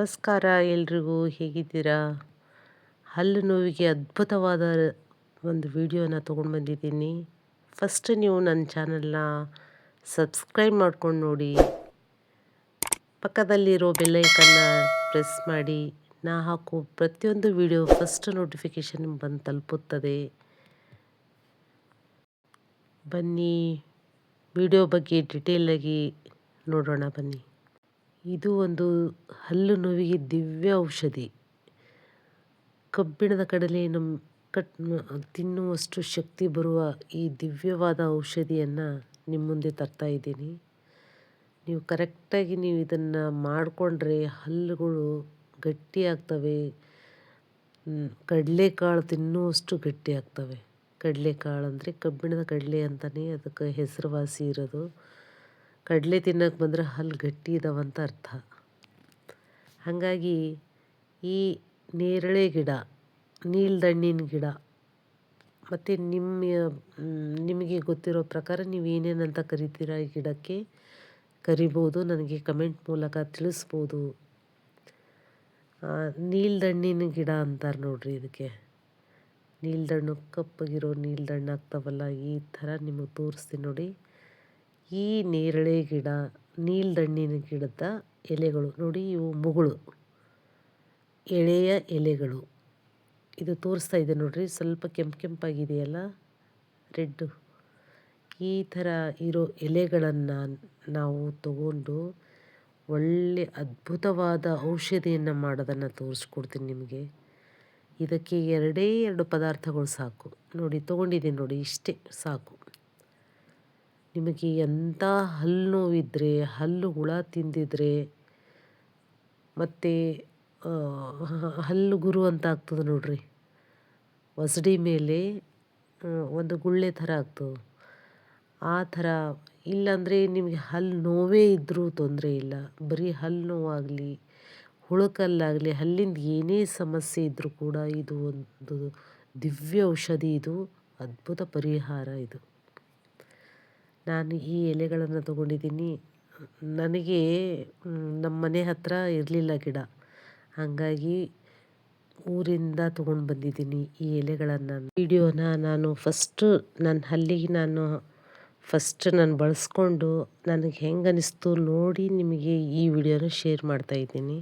ನಮಸ್ಕಾರ ಎಲ್ರಿಗೂ ಹೇಗಿದ್ದೀರಾ? ಹಲ್ಲು ನೋವಿಗೆ ಅದ್ಭುತವಾದ ಒಂದು ವಿಡಿಯೋನ ತೊಗೊಂಡು ಬಂದಿದ್ದೀನಿ. ಫಸ್ಟ್ ನೀವು ನನ್ನ ಚಾನಲ್ನ ಸಬ್ಸ್ಕ್ರೈಬ್ ಮಾಡ್ಕೊಂಡು ನೋಡಿ. ಪಕ್ಕದಲ್ಲಿರೋ ಬೆಲ್ಲೈಕನ್ನ ಪ್ರೆಸ್ ಮಾಡಿ. ನಾ ಹಾಕೋ ಪ್ರತಿಯೊಂದು ವಿಡಿಯೋ ಫಸ್ಟ್ ನೋಟಿಫಿಕೇಷನ್ ಬಂದು ತಲುಪುತ್ತದೆ. ಬನ್ನಿ, ವಿಡಿಯೋ ಬಗ್ಗೆ ಡಿಟೇಲಾಗಿ ನೋಡೋಣ ಬನ್ನಿ. ಇದು ಒಂದು ಹಲ್ಲು ನೋವಿಗೆ ದಿವ್ಯ ಔಷಧಿ. ಕಬ್ಬಿಣದ ಕಡಲೆಯನ್ನು ಕಟ್ ತಿನ್ನುವಷ್ಟು ಶಕ್ತಿ ಬರುವ ಈ ದಿವ್ಯವಾದ ಔಷಧಿಯನ್ನು ನಿಮ್ಮ ಮುಂದೆ ತರ್ತಾ ಇದ್ದೀನಿ. ನೀವು ಕರೆಕ್ಟಾಗಿ ನೀವು ಇದನ್ನು ಮಾಡಿಕೊಂಡ್ರೆ ಹಲ್ಲುಗಳು ಗಟ್ಟಿಯಾಗ್ತವೆ ಕಡಲೆಕಾಳು ತಿನ್ನುವಷ್ಟು ಗಟ್ಟಿಯಾಗ್ತವೆ ಕಡಲೆಕಾಳು ಅಂದರೆ ಕಬ್ಬಿಣದ ಕಡಲೆ ಅಂತಲೇ ಅದಕ್ಕೆ ಹೆಸರುವಾಸಿ ಇರೋದು. ಕಡಲೆ ತಿನ್ನೋಕೆ ಬಂದರೆ ಹಲ್ಲು ಗಟ್ಟಿ ಇದಾವಂತ ಅರ್ಥ. ಹಾಗಾಗಿ ಈ ನೇರಳೆ ಗಿಡ, ನೀಲ್ದಣ್ಣಿನ ಗಿಡ ಮತ್ತು ನಿಮ್ಮ ನಿಮಗೆ ಗೊತ್ತಿರೋ ಪ್ರಕಾರ ನೀವು ಏನೇನಂತ ಕರಿತೀರ ಈ ಗಿಡಕ್ಕೆ ಕರಿಬೋದು, ನನಗೆ ಕಮೆಂಟ್ ಮೂಲಕ ತಿಳಿಸ್ಬೋದು. ನೀಲ್ದಣ್ಣಿನ ಗಿಡ ಅಂತಾರೆ ನೋಡ್ರಿ ಇದಕ್ಕೆ ನೀಲ್ದಣ್ಣು ಕಪ್ಪಗಿರೋ ನೀಲ್ದಣ್ಣು ಆಗ್ತಾವಲ್ಲ ಈ ಥರ ನಿಮಗೆ ತೋರಿಸ್ತೀನಿ ನೋಡಿ. ಈ ನೇರಳೆ ಗಿಡ ನೀಲ್ದಣ್ಣಿನ ಗಿಡದ ಎಲೆಗಳು. ನೋಡಿ ಇವು ಮುಗುಳು, ಎಳೆಯ ಎಲೆಗಳು. ಇದು ತೋರಿಸ್ತಾ ಇದೆ ನೋಡ್ರಿ, ಸ್ವಲ್ಪ ಕೆಂಪು ಕೆಂಪಾಗಿದೆಯಲ್ಲ, ರೆಡ್ಡು. ಈ ಥರ ಇರೋ ಎಲೆಗಳನ್ನು ನಾವು ತಗೊಂಡು ಒಳ್ಳೆ ಅದ್ಭುತವಾದ ಔಷಧಿಯನ್ನು ಮಾಡೋದನ್ನು ತೋರಿಸ್ಕೊಡ್ತೀನಿ ನಿಮಗೆ. ಇದಕ್ಕೆ ಎರಡೇ ಎರಡು ಪದಾರ್ಥಗಳು ಸಾಕು. ನೋಡಿ, ತೊಗೊಂಡಿದ್ದೀನಿ ನೋಡಿ, ಇಷ್ಟೇ ಸಾಕು. ನಿಮಗೆ ಎಂಥ ಹಲ್ಲು ನೋವಿದ್ದರೆ ಹಲ್ಲು ಹುಳ ತಿಂದಿದ್ರೆ, ಮತ್ತು ಹಲ್ಲು ಗುರು ಅಂತ ಆಗ್ತದೆ ನೋಡ್ರಿ. ಒಸಡಿ ಮೇಲೆ ಒಂದು ಗುಳ್ಳೆ ಥರ ಆಗ್ತದೆ. ಆ ಥರ, ಇಲ್ಲಾಂದರೆ ನಿಮಗೆ ಹಲ್ಲು ನೋವೇ ಇದ್ದರೂ ತೊಂದರೆ ಇಲ್ಲ. ಬರೀ ಹಲ್ಲು ನೋವಾಗಲಿ, ಹುಳಕಲ್ಲಾಗಲಿ, ಹಲ್ಲಿಂದ ಏನೇ ಸಮಸ್ಯೆ ಇದ್ದರೂ ಕೂಡ ಇದು ಒಂದು ದಿವ್ಯ ಔಷಧಿ ಇದು. ಅದ್ಭುತ ಪರಿಹಾರ ಇದು. ನಾನು ಈ ಎಲೆಗಳನ್ನು ತೊಗೊಂಡಿದ್ದೀನಿ. ನನಗೆ ನಮ್ಮ ಮನೆ ಹತ್ತಿರ ಇರಲಿಲ್ಲ ಗಿಡ. ಹಾಗಾಗಿ ಊರಿಂದ ತೊಗೊಂಡು ಬಂದಿದ್ದೀನಿ ಈ ಎಲೆಗಳನ್ನು. ವಿಡಿಯೋನ ನಾನು ಫಸ್ಟು ನನ್ನ ಹಲ್ಲಿಗೆ ನಾನು ಫಸ್ಟ್ ನಾನು ಬಳಸ್ಕೊಂಡು ನನಗೆ ಹೆಂಗೆ ಅನ್ನಿಸ್ತು ನೋಡಿ ನಿಮಗೆ ಈ ವಿಡಿಯೋನ ಶೇರ್ ಮಾಡ್ತಾಯಿದ್ದೀನಿ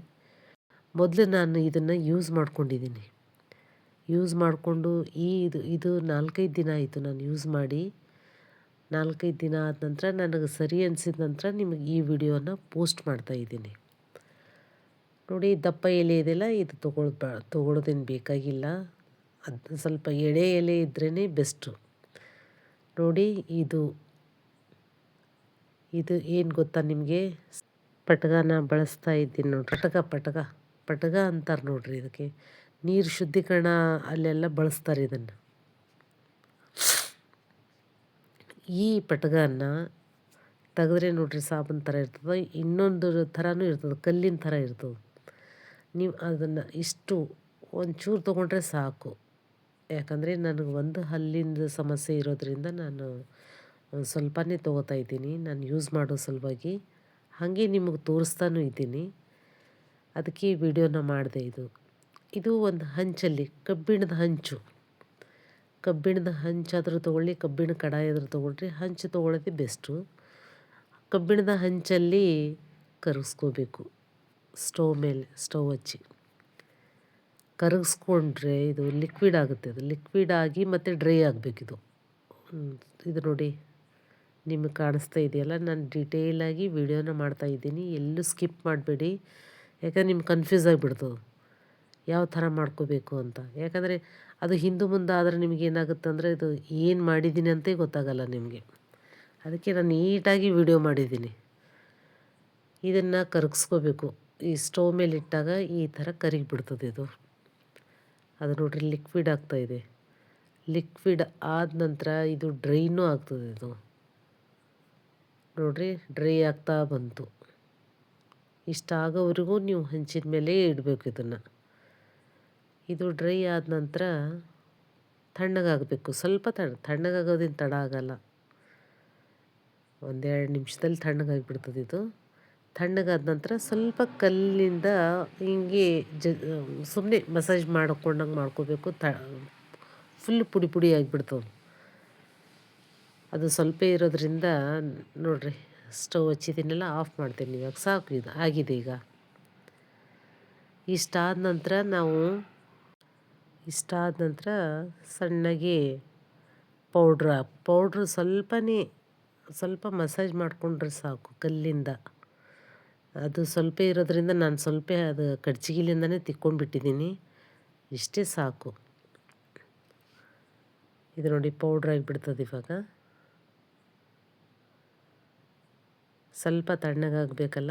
ಮೊದಲು ನಾನು ಇದನ್ನು ಯೂಸ್ ಮಾಡ್ಕೊಂಡಿದ್ದೀನಿ. ಯೂಸ್ ಮಾಡಿಕೊಂಡು ಈ ಇದು ಇದು ನಾಲ್ಕೈದು ದಿನ ಆಯಿತು ನಾನು ಯೂಸ್ ಮಾಡಿ. ನಾಲ್ಕೈದು ದಿನ ಆದ ನಂತರ ನನಗೆ ಸರಿ ಅನಿಸಿದ ನಂತರ ನಿಮಗೆ ಈ ವಿಡಿಯೋನ ಪೋಸ್ಟ್ ಮಾಡ್ತಾ ಇದ್ದೀನಿ. ನೋಡಿ, ದಪ್ಪ ಎಲೆ ಇದೆಯಲ್ಲ, ಇದು ತೊಗೊಳ್ಬಾ ತೊಗೊಳೋದೇನು ಬೇಕಾಗಿಲ್ಲ. ಅದು ಸ್ವಲ್ಪ ಎಳೆ ಎಲೆ ಇದ್ರೇ ಬೆಸ್ಟು. ನೋಡಿ, ಇದು ಇದು ಏನು ಗೊತ್ತಾ ನಿಮಗೆ? ಪಟಗನ ಬಳಸ್ತಾ ಇದ್ದೀನಿ ನೋಡಿ ಪಟಗ ಪಟಗ ಪಟಗ ಅಂತಾರೆ ನೋಡ್ರಿ ಇದಕ್ಕೆ. ನೀರು ಶುದ್ಧೀಕರಣ ಅಲ್ಲೆಲ್ಲ ಬಳಸ್ತಾರೆ ಇದನ್ನು. ಈ ಪಟಗನ್ನ ತೆಗೆದ್ರೆ ನೋಡ್ರಿ ಸಾಬೂನು ಥರ ಇರ್ತದೆ, ಇನ್ನೊಂದು ಥರನೂ ಇರ್ತದೆ, ಕಲ್ಲಿನ ಥರ ಇರ್ತದೆ. ನೀವು ಅದನ್ನು ಇಷ್ಟು ಒಂಚೂರು ತೊಗೊಂಡ್ರೆ ಸಾಕು. ಯಾಕಂದರೆ ನನಗೆ ಒಂದು ಹಲ್ಲಿಂದ ಸಮಸ್ಯೆ ಇರೋದರಿಂದ ನಾನು ಸ್ವಲ್ಪನೇ ತೊಗೋತಾ ಇದ್ದೀನಿ, ನಾನು ಯೂಸ್ ಮಾಡೋ ಸಲುವಾಗಿ. ಹಾಗೆ ನಿಮಗೆ ತೋರಿಸ್ತಾನೂ ಇದ್ದೀನಿ. ಅದಕ್ಕೆ ವಿಡಿಯೋನ ಮಾಡಿದೆ ಇದು. ಇದು ಒಂದು ಹಂಚಲ್ಲಿ ಕಬ್ಬಿಣದ ಹಂಚು. ಕಬ್ಬಿಣದ ಹಂಚಾದರೂ ತೊಗೊಳ್ಳಿ ಕಬ್ಬಿಣ ಕಡಾಯಿ ಆದರೂ ತೊಗೊಳ್ರಿ, ಹಂಚು ತೊಗೊಳ್ಳೋದೇ ಬೆಸ್ಟು ಕಬ್ಬಿಣದ ಹಂಚಲ್ಲಿ ಕರಗಿಸ್ಕೋಬೇಕು, ಸ್ಟವ್ ಮೇಲೆ, ಸ್ಟವ್ ಹಚ್ಚಿ. ಕರಗಿಸ್ಕೊಂಡ್ರೆ ಇದು ಲಿಕ್ವಿಡ್ ಆಗುತ್ತೆ, ಅದು ಲಿಕ್ವಿಡ್ ಆಗಿ ಮತ್ತು ಡ್ರೈ ಆಗಬೇಕಿದು ಇದು. ನೋಡಿ, ನಿಮಗೆ ಕಾಣಿಸ್ತಾ ಇದೆಯಲ್ಲ, ನಾನು ಡಿಟೇಲಾಗಿ ವಿಡಿಯೋನ ಮಾಡ್ತಾಯಿದ್ದೀನಿ ಎಲ್ಲೂ ಸ್ಕಿಪ್ ಮಾಡಬೇಡಿ. ಯಾಕಂದ್ರೆ ನಿಮ್ಗೆ ಕನ್ಫ್ಯೂಸ್ ಆಗಿಬಿಡ್ತದೆ ಯಾವ ಥರ ಮಾಡ್ಕೋಬೇಕು ಅಂತ. ಯಾಕಂದರೆ ಅದು ಹಿಂದೆ ಮುಂದೆ ಆದರೆ ನಿಮಗೆ ಏನಾಗುತ್ತೆ ಅಂದರೆ ಇದು ಏನು ಮಾಡಿದ್ದೀನಿ ಅಂತೇ ಗೊತ್ತಾಗಲ್ಲ ನಿಮಗೆ. ಅದಕ್ಕೆ ನಾನು ನೀಟಾಗಿ ವಿಡಿಯೋ ಮಾಡಿದ್ದೀನಿ. ಇದನ್ನು ಕರಗಿಸ್ಕೋಬೇಕು. ಈ ಸ್ಟೋವ್ ಮೇಲೆ ಇಟ್ಟಾಗ ಈ ಥರ ಕರಿಗಿಬಿಡ್ತದೆ ಇದು. ಅದು ನೋಡಿರಿ ಲಿಕ್ವಿಡ್ ಆಗ್ತಾಯಿದೆ ಲಿಕ್ವಿಡ್ ಆದ ನಂತರ ಇದು ಡ್ರೈನೂ ಆಗ್ತದೆ ಇದು. ನೋಡಿರಿ ಡ್ರೈ ಆಗ್ತಾ ಬಂತು. ಇಷ್ಟ ಆಗೋವರೆಗೂ ನೀವು ಹಂಚಿದ ಮೇಲೆ ಇಡಬೇಕು ಇದನ್ನು. ಇದು ಡ್ರೈ ಆದ ನಂತರ ತಣ್ಣಗಾಗಬೇಕು. ಸ್ವಲ್ಪ ತಣ್ಣ, ತಣ್ಣಗಾಗೋದಿನ ತಡ ಆಗಲ್ಲ. ಒಂದೆರಡು ನಿಮಿಷದಲ್ಲಿ ತಣ್ಣಗಾಗಿಬಿಡ್ತದೆ ಇದು. ತಣ್ಣಗಾದ ನಂತರ ಸ್ವಲ್ಪ ಕಲ್ಲಿಂದ ಹಿಂಗೆ ಜ ಸುಮ್ಮನೆ ಮಸಾಜ್ ಮಾಡ್ಕೊಂಡಂಗೆ ಮಾಡ್ಕೋಬೇಕು. ತ, ಫುಲ್ ಪುಡಿ ಪುಡಿ ಆಗಿಬಿಡ್ತವೆ ಅದು ಸ್ವಲ್ಪ ಇರೋದ್ರಿಂದ ನೋಡಿರಿ, ಸ್ಟವ್ ಹಚ್ಚಿದ್ದೀನೆಲ್ಲ ಆಫ್ ಮಾಡ್ತೀನಿ ಇವಾಗ. ಸಾಕು ಇದು, ಆಗಿದೆ ಈಗ. ಇಷ್ಟಾದ ನಂತರ ನಾವು ಇಷ್ಟಾದ ನಂತರ ಸಣ್ಣಗೆ ಪೌಡ್ರ, ಪೌಡ್ರ್ ಸ್ವಲ್ಪನೇ, ಸ್ವಲ್ಪ ಮಸಾಜ್ ಮಾಡಿಕೊಂಡ್ರೆ ಸಾಕು ಕಲ್ಲಿಂದ. ಅದು ಸ್ವಲ್ಪ ಇರೋದ್ರಿಂದ ನಾನು ಸ್ವಲ್ಪ ಅದು ಕಡ್ಚಿಗಿಲಿಂದನೇ ತಿಕ್ಕೊಂಡ್ಬಿಟ್ಟಿದ್ದೀನಿ. ಇಷ್ಟೇ ಸಾಕು. ಇದು ನೋಡಿ ಪೌಡ್ರ್ ಆಗಿಬಿಡ್ತದೆ ಇವಾಗ. ಸ್ವಲ್ಪ ತಣ್ಣಗಾಗಬೇಕಲ್ಲ?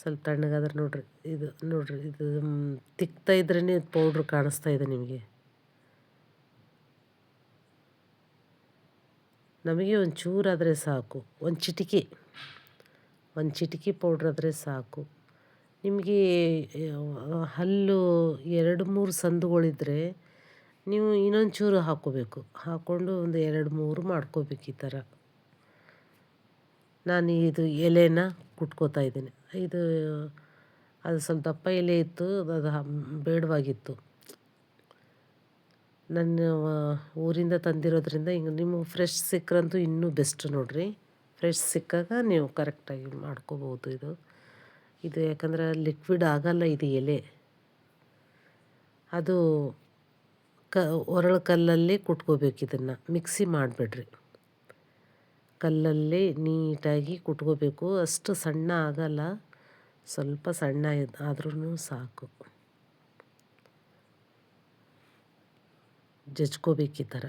ಸ್ವಲ್ಪ ತಣ್ಣಗಾದ್ರೆ ನೋಡ್ರಿ, ಇದು ನೋಡ್ರಿ, ಇದು ತಿಕ್ತಾ ಇದ್ರೇ ಪೌಡ್ರ್ ಕಾಣಿಸ್ತಾ ಇದೆ ನಿಮಗೆ. ನಮಗೆ ಒಂದು ಚೂರಾದರೆ ಸಾಕು, ಒಂದು ಚಿಟಿಕೆ ಒಂದು ಚಿಟಿಕೆ ಪೌಡ್ರ್ ಆದರೆ ಸಾಕು. ನಿಮಗೆ ಹಲ್ಲು ಎರಡು ಮೂರು ಸಂದುಗಳಿದ್ರೆ ನೀವು ಇನ್ನೊಂದು ಚೂರು ಹಾಕೋಬೇಕು ಹಾಕ್ಕೊಂಡು ಒಂದು ಎರಡು ಮೂರು ಮಾಡ್ಕೋಬೇಕು ಈ ಥರ. ನಾನು ಇದು ಎಲೆನ ಕುಟ್ಕೋತಾ ಇದ್ದೀನಿ. ಇದು, ಅದು ಸ್ವಲ್ಪ ದಪ್ಪ ಎಲೆ ಇತ್ತು, ಅದು ಬೇಡವಾಗಿತ್ತು. ನನ್ನ ಊರಿಂದ ತಂದಿರೋದ್ರಿಂದ ಹಿಂಗೆ ನಿಮಗೆ ಫ್ರೆಶ್ ಸಿಕ್ಕರಂತೂ ಇನ್ನೂ ಬೆಸ್ಟ್ ನೋಡಿರಿ. ಫ್ರೆಶ್ ಸಿಕ್ಕಾಗ ನೀವು ಕರೆಕ್ಟಾಗಿ ಮಾಡ್ಕೋಬೋದು ಇದು. ಇದು ಯಾಕಂದ್ರೆ ಲಿಕ್ವಿಡ್ ಆಗಲ್ಲ ಇದು ಎಲೆ. ಅದು ಕ, ಒರಳು ಕಲ್ಲಲ್ಲಿ ಕುಟ್ಕೋಬೇಕು ಇದನ್ನು. ಮಿಕ್ಸಿ ಮಾಡಿಬಿಡ್ರಿ. ಕಲ್ಲಲ್ಲಿ ನೀಟಾಗಿ ಕುಟ್ಕೋಬೇಕು. ಅಷ್ಟು ಸಣ್ಣ ಆಗಲ್ಲ. ಸ್ವಲ್ಪ ಸಣ್ಣ ಆದ್ರೂ ಸಾಕು. ಜಜ್ಕೋಬೇಕು ಈ ಥರ.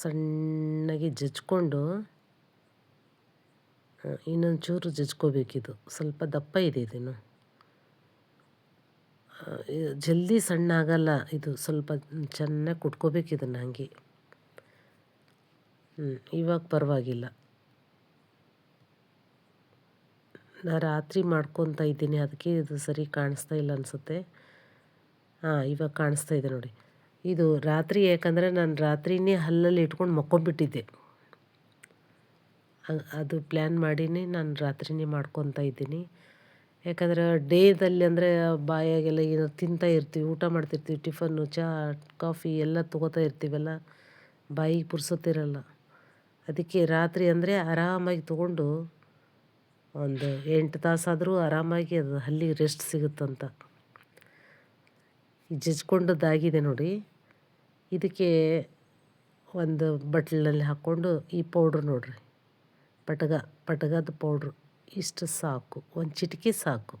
ಸಣ್ಣಗೆ ಜಜ್ಕೊಂಡು ಇನ್ನೊಂದು ಚೂರು ಜಜ್ಕೋಬೇಕಿದು ಸ್ವಲ್ಪ ದಪ್ಪ ಇದೆ ಇದನ್ನು. ಜಲ್ದಿ ಸಣ್ಣ ಆಗಲ್ಲ. ಇದು ಸ್ವಲ್ಪ ಚೆನ್ನಾಗಿ ಕುಟ್ಕೋಬೇಕಿದನ್ನು ಹಾಗೆ. ಹ್ಞೂ ಇವಾಗ ಪರವಾಗಿಲ್ಲ. ನಾ ರಾತ್ರಿ ಮಾಡ್ಕೊತಾ ಇದ್ದೀನಿ, ಅದಕ್ಕೆ ಇದು ಸರಿ ಕಾಣಿಸ್ತಾ ಇಲ್ಲ ಅನಿಸುತ್ತೆ. ಹಾಂ, ಇವಾಗ ಕಾಣಿಸ್ತಾ ಇದೆ ನೋಡಿ. ಇದು ರಾತ್ರಿ ಯಾಕಂದರೆ ನಾನು ರಾತ್ರಿನೇ ಹಲ್ಲಲ್ಲಿ ಇಟ್ಕೊಂಡು ಮಕ್ಕೊಂಬಿಟ್ಟಿದ್ದೆ ಅದು ಪ್ಲ್ಯಾನ್ ಮಾಡಿನೇ ನಾನು ರಾತ್ರಿನೇ ಮಾಡ್ಕೊತಾ ಇದ್ದೀನಿ. ಯಾಕಂದರೆ ಡೇದಲ್ಲಿ ಅಂದರೆ ಬಾಯಾಗೆಲ್ಲ ಏನೋ ತಿಂತಾ ಇರ್ತೀವಿ, ಊಟ ಮಾಡ್ತಿರ್ತೀವಿ, ಟಿಫನ್ನು, ಚಹಾ, ಕಾಫಿ ಎಲ್ಲ ತೊಗೋತಾ ಇರ್ತೀವಲ್ಲ, ಬಾಯಿಗೆ ಪುರ್ಸೊತ್ತಿರಲ್ಲ. ಅದಕ್ಕೆ ರಾತ್ರಿ ಅಂದರೆ ಆರಾಮಾಗಿ ತೊಗೊಂಡು ಒಂದು ಎಂಟು ತಾಸಾದರೂ ಆರಾಮಾಗಿ ಅದು ಹಲ್ಲಿಗೆ ರೆಸ್ಟ್ ಸಿಗುತ್ತಂತ. ಜಜ್ಕೊಂಡದ್ದಾಗಿದೆ ನೋಡಿ. ಇದಕ್ಕೆ ಒಂದು ಬಟ್ಲಲ್ಲಿ ಹಾಕ್ಕೊಂಡು ಈ ಪೌಡ್ರ್ ನೋಡ್ರಿ. ಪಟಗ, ಪಟಗದ ಪೌಡ್ರ್ ಇಷ್ಟು ಸಾಕು, ಒಂದು ಚಿಟಿಕೆ ಸಾಕು.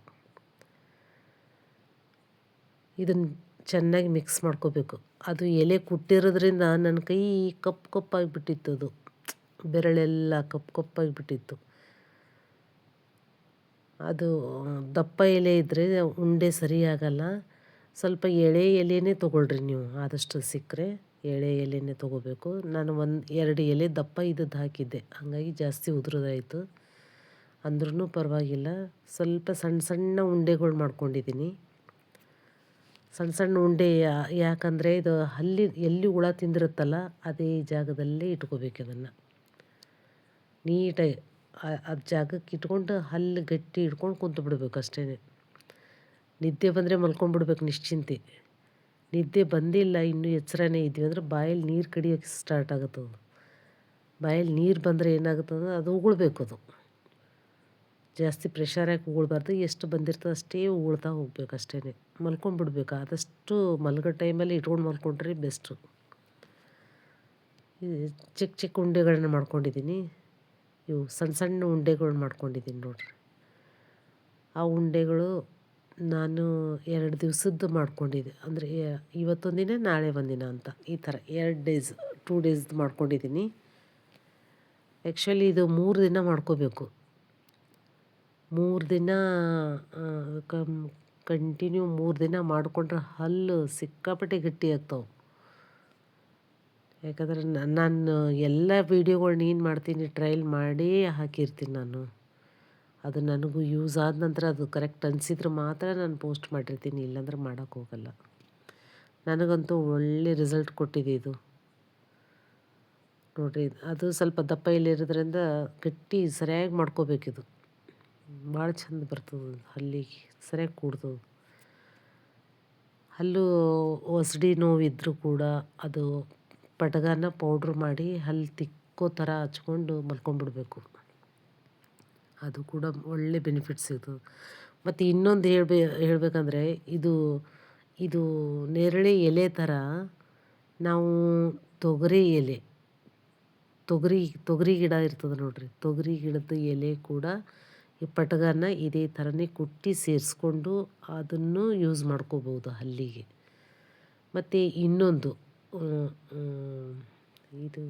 ಇದನ್ನು ಚೆನ್ನಾಗಿ ಮಿಕ್ಸ್ ಮಾಡ್ಕೋಬೇಕು. ಅದು ಎಲೆ ಕುಟ್ಟಿರೋದ್ರಿಂದ ನನ್ನ ಕೈ ಕಪ್ಪು ಕಪ್ಪಾಗಿಬಿಟ್ಟಿತ್ತು ಅದು. ಬೆರಳೆಲ್ಲ ಕಪ್ಪು ಬಿಟ್ಟಿತ್ತು. ಅದು ದಪ್ಪ ಎಲೆ ಇದ್ದರೆ ಉಂಡೆ ಸರಿಯಾಗಲ್ಲ. ಸ್ವಲ್ಪ ಎಳೆ ಎಲೆನೇ ತೊಗೊಳ್ರಿ ನೀವು, ಆದಷ್ಟು ಸಿಕ್ಕರೆ ಎಳೆ ಎಲೆನೇ ತೊಗೋಬೇಕು. ನಾನು ಒಂದು, ಎರಡು ಎಲೆ ದಪ್ಪ ಇದ್ದದ್ದು ಹಾಕಿದ್ದೆ, ಹಾಗಾಗಿ ಜಾಸ್ತಿ ಉದುರೋದಾಯಿತು. ಅಂದ್ರೂ ಪರವಾಗಿಲ್ಲ. ಸ್ವಲ್ಪ ಸಣ್ಣ ಸಣ್ಣ ಉಂಡೆಗಳು ಮಾಡ್ಕೊಂಡಿದ್ದೀನಿ ಸಣ್ಣ ಸಣ್ಣ ಉಂಡೆ ಯಾಕಂದರೆ ಇದು ಹಲ್ಲಿ, ಎಲ್ಲಿ ಹುಳ ತಿಂದಿರುತ್ತಲ್ಲ, ಅದೇ ಜಾಗದಲ್ಲೇ ಇಟ್ಕೋಬೇಕು ಅದನ್ನು ನೀಟಾಗಿ ಅದು ಜಾಗಕ್ಕೆ ಇಟ್ಕೊಂಡು ಹಲ್ಲು ಗಟ್ಟಿ ಇಟ್ಕೊಂಡು ಕುಂತು ಬಿಡ್ಬೇಕು ಅಷ್ಟೇ ನಿದ್ದೆ ಬಂದರೆ ಮಲ್ಕೊಂಡ್ಬಿಡ್ಬೇಕು ನಿಶ್ಚಿಂತೆ. ನಿದ್ದೆ ಬಂದಿಲ್ಲ, ಇನ್ನೂ ಎಚ್ಚರನೇ ಇದ್ವಿ ಅಂದ್ರೆ ಬಾಯಲ್ಲಿ ನೀರು ಕಡಿಯೋಕ್ಕೆ ಸ್ಟಾರ್ಟ್ ಆಗುತ್ತೆ ಅದು. ಬಾಯಲ್ಲಿ ನೀರು ಬಂದರೆ ಏನಾಗುತ್ತಂದ್ರೆ ಅದು ಉಗುಳ್ಬೇಕು ಅದು. ಜಾಸ್ತಿ ಪ್ರೆಷರ್ ಹಾಕಿ ಉಗುಳ್ಬಾರ್ದು? ಎಷ್ಟು ಬಂದಿರ್ತದೆ ಅಷ್ಟೇ ಉಗುಳ್ತಾ ಹೋಗ್ಬೇಕು ಅಷ್ಟೇ ಮಲ್ಕೊಂಡ್ಬಿಡ್ಬೇಕು ಆದಷ್ಟು ಮಲ್ಗೋ ಟೈಮಲ್ಲಿ ಇಟ್ಕೊಂಡು ಮಲ್ಕೊಂಡ್ರೆ ಬೆಸ್ಟು ಚಿಕ್ಕ ಚಿಕ್ಕ ಉಂಡೆಗಳನ್ನ ಮಾಡ್ಕೊಂಡಿದ್ದೀನಿ. ಇವು ಸಣ್ಣ ಸಣ್ಣ ಉಂಡೆಗಳು ಮಾಡ್ಕೊಂಡಿದ್ದೀನಿ ನೋಡಿರಿ. ಆ ಉಂಡೆಗಳು ನಾನು ಎರಡು ದಿವಸದ್ದು ಮಾಡ್ಕೊಂಡಿದ್ದೆ. ಅಂದರೆ ಇವತ್ತೊಂದು ದಿನ ನಾಳೆ ಒಂದಿನ ಅಂತ. ಈ ಥರ ಎರಡು ಡೇಸ್, ಟೂ ಡೇಸ್ದು ಮಾಡ್ಕೊಂಡಿದ್ದೀನಿ ಆ್ಯಕ್ಚುಲಿ ಇದು ಮೂರು ದಿನ ಮಾಡ್ಕೋಬೇಕು. ಮೂರು ದಿನ ಕಮ್, ಕಂಟಿನ್ಯೂ ಮೂರು ದಿನ ಮಾಡಿಕೊಂಡ್ರೆ ಹಲ್ಲು ಸಿಕ್ಕಾಪಟ್ಟೆ ಗಟ್ಟಿ ಆಗ್ತಾವೆ. ಯಾಕಂದರೆ ನಾನು ಎಲ್ಲ ವೀಡಿಯೋಗಳ್ನ ಏನು ಮಾಡ್ತೀನಿ, ಟ್ರೈಲ್ ಮಾಡಿ ಹಾಕಿರ್ತೀನಿ ನಾನು. ಅದು ನನಗೂ ಯೂಸ್ ಆದ ನಂತರ ಅದು ಕರೆಕ್ಟ್ ಅನಿಸಿದ್ರೆ ಮಾತ್ರ ನಾನು ಪೋಸ್ಟ್ ಮಾಡಿರ್ತೀನಿ, ಇಲ್ಲಾಂದ್ರೆ ಮಾಡೋಕ್ಕೋಗಲ್ಲ ನನಗಂತೂ ಒಳ್ಳೆ ರಿಸಲ್ಟ್ ಕೊಟ್ಟಿದೆ ಇದು. ನೋಡಿರಿ, ಅದು ಸ್ವಲ್ಪ ದಪ್ಪ ಇಲ್ಲಿರೋದ್ರಿಂದ ಗಟ್ಟಿ ಸರಿಯಾಗಿ ಮಾಡ್ಕೋಬೇಕಿದು. ಭಾಳ ಚಂದ ಬರ್ತದೆ ಹಲ್ಲಿಗೆ ಸರಿಯಾಗಿ ಕೂಡ್ತದೆ. ಹಲ್ಲು ಒಸಡಿ ನೋವಿದ್ರೂ ಕೂಡ ಅದು ಪಟಗಾನ ಪೌಡ್ರ್ ಮಾಡಿ ಅಲ್ಲಿ ತಿಕ್ಕೋ ಥರ ಹಚ್ಕೊಂಡು ಮಲ್ಕೊಂಡ್ಬಿಡ್ಬೇಕು ಅದು ಕೂಡ ಒಳ್ಳೆ ಬೆನಿಫಿಟ್ ಸಿಗ್ತದೆ ಮತ್ತು ಇನ್ನೊಂದು ಹೇಳ್ಬೇ, ಹೇಳಬೇಕಂದ್ರೆ ಇದು ಇದು ನೇರಳೆ ಎಲೆ ಥರ ನಾವು ತೊಗರಿ ಎಲೆ, ತೊಗರಿ ತೊಗರಿ ಗಿಡ ಇರ್ತದೆ ನೋಡಿರಿ. ತೊಗರಿ ಗಿಡದ ಎಲೆ ಕೂಡ ಈ ಪಟಗಾನ ಇದೇ ಥರನೇ ಕುಟ್ಟಿ ಸೇರಿಸ್ಕೊಂಡು ಅದನ್ನು ಯೂಸ್ ಮಾಡ್ಕೋಬೋದು ಹಲ್ಲಿಗೆ. ಮತ್ತು ಇನ್ನೊಂದು ಇದು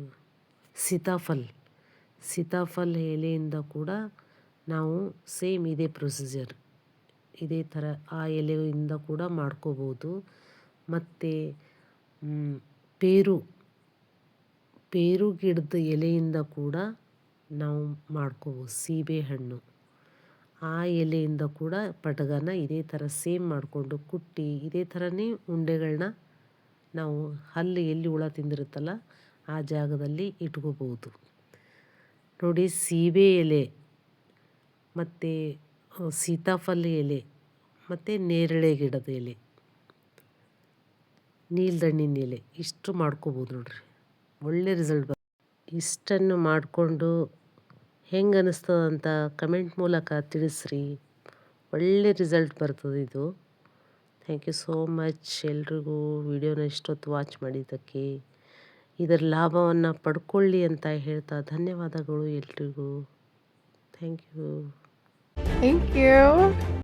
ಸೀತಾಫಲ್. ಸೀತಾಫಲ್ ಎಲೆಯಿಂದ ಕೂಡ ನಾವು ಸೇಮ್ ಇದೇ ಪ್ರೊಸೀಜರ್. ಇದೇ ಥರ ಆ ಎಲೆಯಿಂದ ಕೂಡ ಮಾಡ್ಕೋಬೋದು. ಮತ್ತು ಪೇರು ಪೇರು ಗಿಡದ ಎಲೆಯಿಂದ ಕೂಡ ನಾವು ಮಾಡ್ಕೋಬೋದು ಸೀಬೆಹಣ್ಣು ಆ ಎಲೆಯಿಂದ ಕೂಡ ಪಟಗನ ಇದೇ ಥರ ಸೇಮ್ ಮಾಡಿಕೊಂಡು ಕುಟ್ಟಿ, ಇದೇ ಥರನೇ ಉಂಡೆಗಳನ್ನ ನಾವು ಹಲ್ಲು ಎಲ್ಲಿ ಹುಳ ತಿಂದಿರುತ್ತಲ್ಲ ಆ ಜಾಗದಲ್ಲಿ ಇಟ್ಕೋಬೋದು ನೋಡಿ ಸೀಬೆ ಎಲೆ, ಮತ್ತು ಸೀತಾಫಲ ಎಲೆ, ಮತ್ತು ನೇರಳೆ ಗಿಡದ ಎಲೆ, ನೀಲ್ದಣ್ಣಿನ ಎಲೆ, ಇಷ್ಟು ಮಾಡ್ಕೋಬೋದು ನೋಡ್ರಿ. ಒಳ್ಳೆ ರಿಸಲ್ಟ್ ಬ, ಇಷ್ಟನ್ನು ಮಾಡಿಕೊಂಡು ಹೆಂಗೆ ಅನ್ನಿಸ್ತದಂತ ಕಮೆಂಟ್ ಮೂಲಕ ತಿಳಿಸ್ರಿ. ಒಳ್ಳೆ ರಿಸಲ್ಟ್ ಬರ್ತದೆ ಇದು. ಥ್ಯಾಂಕ್ ಯು ಸೋ ಮಚ್ ಎಲ್ರಿಗೂ ವಿಡಿಯೋನ ಇಷ್ಟೊತ್ತು ವಾಚ್ ಮಾಡಿದ್ದಕ್ಕೆ. ಇದರ ಲಾಭವನ್ನು ಪಡ್ಕೊಳ್ಳಿ ಅಂತ ಹೇಳ್ತಾ ಧನ್ಯವಾದಗಳು ಎಲ್ರಿಗೂ. Thank you thank you.